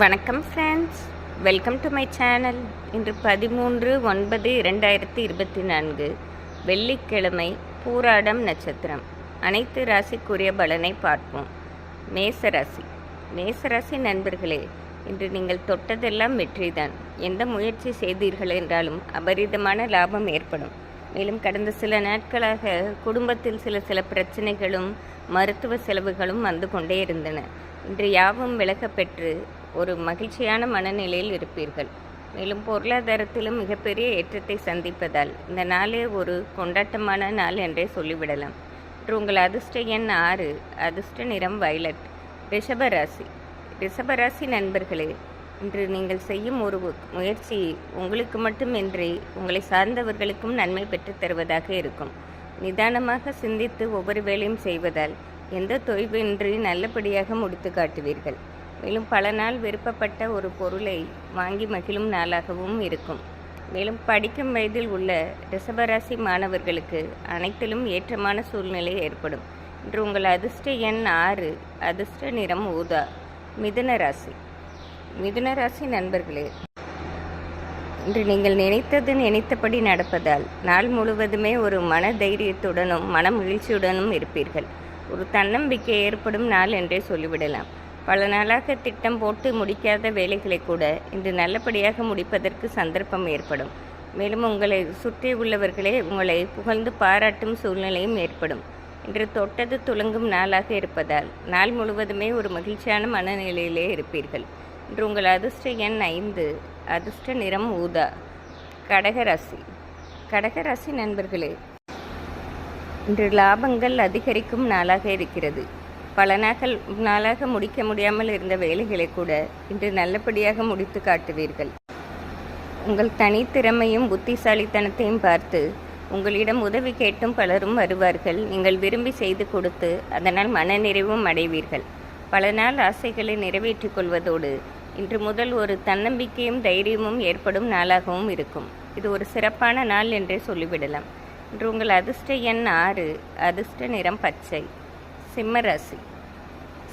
வணக்கம் friends welcome to my channel இன்று பதிமூன்று ஒன்பது இரண்டாயிரத்தி இருபத்தி நான்கு. வெள்ளிக்கிழமை பூராடம் நட்சத்திரம். அனைத்து ராசிக்குரிய பலனை பார்ப்போம். மேசராசி மேசராசி நண்பர்களே இன்று நீங்கள் தொட்டதெல்லாம் வெற்றிதான். எந்த முயற்சி செய்தீர்கள் என்றாலும் அபரிதமான லாபம் ஏற்படும். மேலும் கடந்த சில நாட்களாக குடும்பத்தில் சில சில பிரச்சனைகளும் மருத்துவ செலவுகளும் வந்து கொண்டே இருந்தன. இன்று யாவும் விலக பெற்று ஒரு மகிழ்ச்சியான மனநிலையில் இருப்பீர்கள். மேலும் பொருளாதாரத்திலும் மிகப்பெரிய ஏற்றத்தை சந்திப்பதால் இந்த நாளே ஒரு கொண்டாட்டமான நாள் என்றே சொல்லிவிடலாம். இன்று உங்கள் அதிர்ஷ்ட எண் ஆறு அதிர்ஷ்ட நிறம் வயலட் ரிஷபராசி ரிஷபராசி நண்பர்களே இன்று நீங்கள் செய்யும் ஒரு முயற்சி உங்களுக்கு மட்டுமின்றி உங்களை சார்ந்தவர்களுக்கும் நன்மை பெற்றுத் தருவதாக இருக்கும். நிதானமாக சிந்தித்து ஒவ்வொரு வேலையும் செய்வதால் எந்த தொய்வின்றி நல்லபடியாக முடித்து காட்டுவீர்கள். மேலும் பல நாள் விருப்பப்பட்ட ஒரு பொருளை வாங்கி மகிழும் நாளாகவும் இருக்கும். மேலும் படிக்கும் வயதில் உள்ள ரிஷபராசி மாணவர்களுக்கு அனைத்திலும் ஏற்றமான சூழ்நிலை ஏற்படும். இன்று உங்கள் அதிர்ஷ்ட எண் ஆறு அதிர்ஷ்ட நிறம் ஊதா மிதுன ராசி. மிதுன ராசி நண்பர்களே இன்று நீங்கள் நினைத்தது நினைத்தபடி நடப்பதால் நாள் முழுவதுமே ஒரு மன தைரியத்துடனும் மன மகிழ்ச்சியுடனும் இருப்பீர்கள். ஒரு தன்னம்பிக்கை ஏற்படும் நாள் என்றே சொல்லிவிடலாம். பல நாளாக திட்டம் போட்டு முடிக்காத வேலைகளை கூட இன்று நல்லபடியாக முடிப்பதற்கு சந்தர்ப்பம் ஏற்படும். மேலும் உங்களை சுற்றி உள்ளவர்களே உங்களை புகழ்ந்து பாராட்டும் சூழ்நிலையும் ஏற்படும். இன்று தொட்டது துலங்கும் நாளாக இருப்பதால் நாள் முழுவதுமே ஒரு மகிழ்ச்சியான மனநிலையிலே இருப்பீர்கள். இன்று உங்கள் அதிர்ஷ்ட எண் ஐந்து அதிர்ஷ்ட நிறம் ஊதா. கடகராசி கடகராசி நண்பர்களே இன்று லாபங்கள் அதிகரிக்கும் நாளாக இருக்கிறது. பல நாட்கள் நாளாக முடிக்க முடியாமல் இருந்த வேலைகளை கூட இன்று நல்லபடியாக முடித்து காட்டுவீர்கள். உங்கள் தனித்திறமையும் புத்திசாலித்தனத்தையும் பார்த்து உங்களிடம் உதவி கேட்டும் பலரும் வருவார்கள். நீங்கள் விரும்பி செய்து கொடுத்து அதனால் மனநிறைவும் அடைவீர்கள். பல நாள் ஆசைகளை நிறைவேற்றிக் கொள்வதோடு இன்று முதல் ஒரு தன்னம்பிக்கையும் தைரியமும் ஏற்படும் நாளாகவும் இருக்கும். இது ஒரு சிறப்பான நாள் என்றே சொல்லிவிடலாம். இன்று உங்கள் அதிர்ஷ்ட எண் ஆறு அதிர்ஷ்ட நிறம் பச்சை. சிம்மராசி.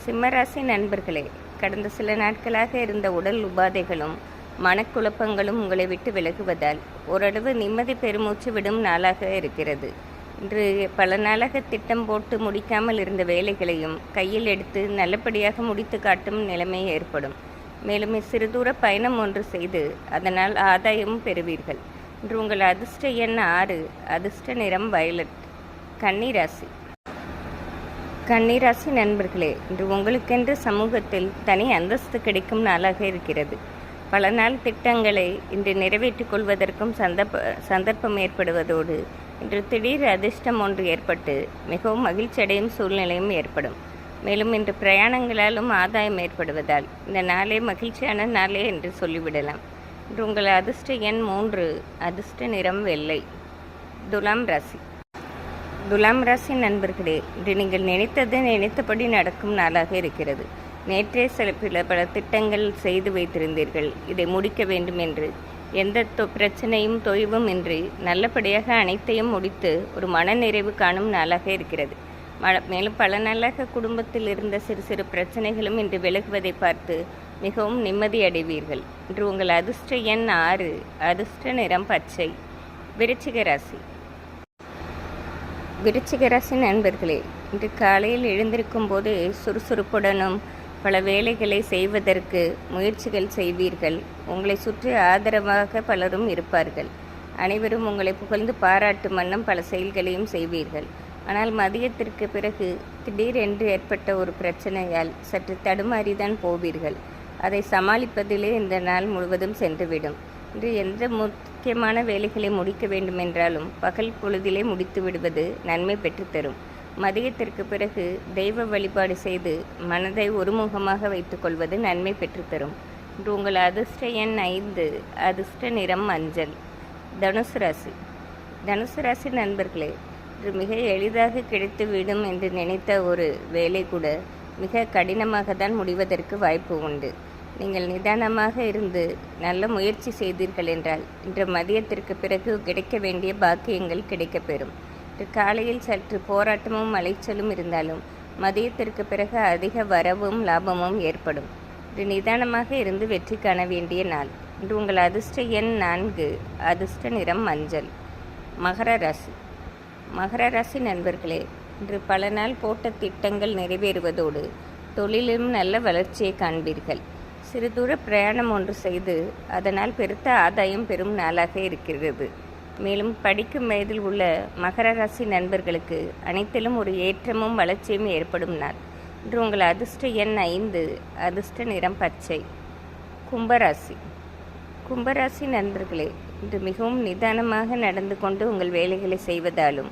சிம்மராசி நண்பர்களே கடந்த சில நாட்களாக இருந்த உடல் உபாதைகளும் மனக்குழப்பங்களும் உங்களை விட்டு விலகுவதால் ஓரளவு நிம்மதி பெருமூச்சு விடும் நாளாக இருக்கிறது. இன்று பல நாளாக திட்டம் போட்டு முடிக்காமல் இருந்த வேலைகளையும் கையில் எடுத்து நல்லபடியாக முடித்து காட்டும் நிலைமை ஏற்படும். மேலும் சிறு தூர பயணம் ஒன்று செய்து அதனால் ஆதாயமும் பெறுவீர்கள். இன்று உங்கள் அதிர்ஷ்ட எண் ஆறு அதிர்ஷ்ட நிறம் வயலட் கன்னிராசி. கன்னிராசி நண்பர்களே இன்று உங்களுக்கென்று சமூகத்தில் தனி அந்தஸ்து கிடைக்கும் நாளாக இருக்கிறது. பல நாள் திட்டங்களை இன்று நிறைவேற்றிக் கொள்வதற்கும் சந்தர்ப்ப சந்தர்ப்பம் ஏற்படுவதோடு இன்று திடீர் அதிர்ஷ்டம் ஒன்று ஏற்பட்டு மிகவும் மகிழ்ச்சியடையும் சூழ்நிலையும் ஏற்படும். மேலும் இன்று பிரயாணங்களாலும் ஆதாயம் ஏற்படுவதால் இந்த நாளே மகிழ்ச்சியான நாளே என்று சொல்லிவிடலாம். இன்று உங்கள் அதிர்ஷ்ட எண் மூன்று அதிர்ஷ்ட நிறம் வெள்ளை துலாம் ராசி. துலாம் ராசி நண்பர்களே இன்று நீங்கள் நினைத்தது நினைத்தபடி நடக்கும் நாளாக இருக்கிறது. நேற்றே சில பல பல திட்டங்கள் செய்து வைத்திருந்தீர்கள். இதை முடிக்க வேண்டும் என்று. எந்த தொ பிரச்சனையும் தொய்வும் இன்றி நல்லபடியாக அனைத்தையும் முடித்து ஒரு மனநிறைவு காணும் நாளாக இருக்கிறது. மேலும் பல நாளாக குடும்பத்தில் இருந்த சிறு சிறு பிரச்சனைகளும் இன்று விலகுவதை பார்த்து மிகவும் நிம்மதி அடைவீர்கள். இன்று உங்கள் அதிர்ஷ்ட எண் ஆறு அதிர்ஷ்ட நிறம் பச்சை. விருச்சிக ராசி. விருச்சிகராசி நண்பர்களே இன்று காலையில் எழுந்திருக்கும் போது சுறுசுறுப்புடனும் பல வேலைகளை செய்வதற்கு முயற்சிகள் செய்வீர்கள். உங்களை சுற்றி ஆதரவாக பலரும் இருப்பார்கள். அனைவரும் உங்களை புகழ்ந்து பாராட்டும் வண்ணம் பல செயல்களையும் செய்வீர்கள். ஆனால் மதியத்திற்கு பிறகு திடீரென்று ஏற்பட்ட ஒரு பிரச்சனையால் சற்று தடுமாறிதான் போவீர்கள். அதை சமாளிப்பதிலே இந்த நாள் முழுவதும் சென்றுவிடும். இன்று எந்த முக்கியமான வேலைகளை முடிக்க வேண்டுமென்றாலும் பகல் பொழுதிலே முடித்து விடுவது நன்மை பெற்றுத்தரும் மதியத்திற்கு பிறகு தெய்வ வழிபாடு செய்து மனதை ஒருமுகமாக வைத்துக்கொள்வது நன்மை பெற்றுத்தரும் இன்று உங்கள் அதிர்ஷ்ட எண் ஐந்து அதிர்ஷ்ட நிறம் மஞ்சள். தனுசு ராசி. தனுசு ராசி நண்பர்களே இன்று மிக எளிதாக கிடைத்துவிடும் என்று நினைத்த ஒரு வேலை கூட மிக கடினமாக தான் முடிவதற்கு வாய்ப்பு உண்டு. நீங்கள் நிதானமாக இருந்து நல்ல முயற்சி செய்தீர்கள் என்றால் இன்று மதியத்திற்கு பிறகு கிடைக்க வேண்டிய பாக்கியங்கள் கிடைக்கப்பெறும். இன்று காலையில் சற்று போராட்டமும் அலைச்சலும் இருந்தாலும் மதியத்திற்கு பிறகு அதிக வரவும் லாபமும் ஏற்படும். இன்று நிதானமாக இருந்து வெற்றி காண வேண்டிய நாள். இன்று உங்கள் அதிர்ஷ்ட எண் நான்கு அதிர்ஷ்ட நிறம் மஞ்சள். மகர ராசி. மகர ராசி நண்பர்களே இன்று பல நாள் போட்ட திட்டங்கள் நிறைவேறுவதோடு தொழிலும் நல்ல வளர்ச்சியை காண்பீர்கள். சிறு தூர பிரயாணம் ஒன்று செய்து அதனால் பெருத்த ஆதாயம் பெறும் நாளாக இருக்கிறது. மேலும் படிக்கும் வயதில் உள்ள மகர ராசி நண்பர்களுக்கு அனைத்திலும் ஒரு ஏற்றமும் வளர்ச்சியும் ஏற்படும் நாள். இன்று உங்கள் அதிர்ஷ்ட எண் ஐந்து அதிர்ஷ்ட நிறம் பச்சை. கும்பராசி. கும்பராசி நண்பர்களே இன்று மிகவும் நிதானமாக நடந்து கொண்டு உங்கள் வேலைகளை செய்வதாலும்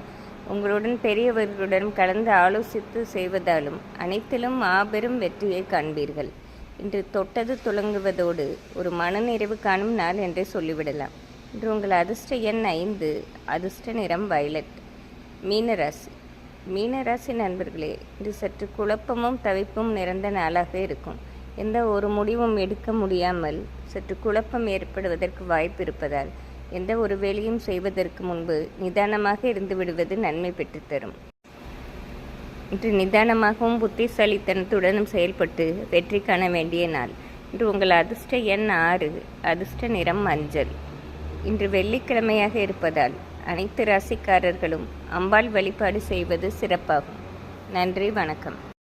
உங்களுடன் பெரியவர்களுடன் கலந்து ஆலோசித்து செய்வதாலும் அனைத்திலும் மாபெரும் வெற்றியை காண்பீர்கள். இன்று தொட்டது துளங்குவதோடு ஒரு மனநிறைவு காணும் நாள் என்றே சொல்லிவிடலாம். இன்று உங்கள் அதிர்ஷ்ட எண் ஐந்து அதிர்ஷ்ட நிறம் வயலட் மீனராசி. மீனராசி நண்பர்களே இது சற்று குழப்பமும் தவிப்பும் நிறைந்த நாளாக இருக்கும். எந்த ஒரு முடிவும் எடுக்க முடியாமல் சற்று குழப்பம் ஏற்படுவதற்கு வாய்ப்பு இருப்பதால் எந்த ஒரு வேலையும் செய்வதற்கு முன்பு நிதானமாக இருந்து விடுவது நன்மை பெற்றுத்தரும். இன்று நிதானமாகவும் புத்திசாலித்தனத்துடனும் செயல்பட்டு வெற்றி காண வேண்டிய நாள். இன்று உங்கள் அதிர்ஷ்ட எண் ஆறு அதிர்ஷ்ட நிறம் மஞ்சள். இன்று வெள்ளிக்கிழமையாக இருப்பதால் அனைத்து ராசிக்காரர்களும் அம்பாள் வழிபாடு செய்வது சிறப்பாகும். நன்றி வணக்கம்.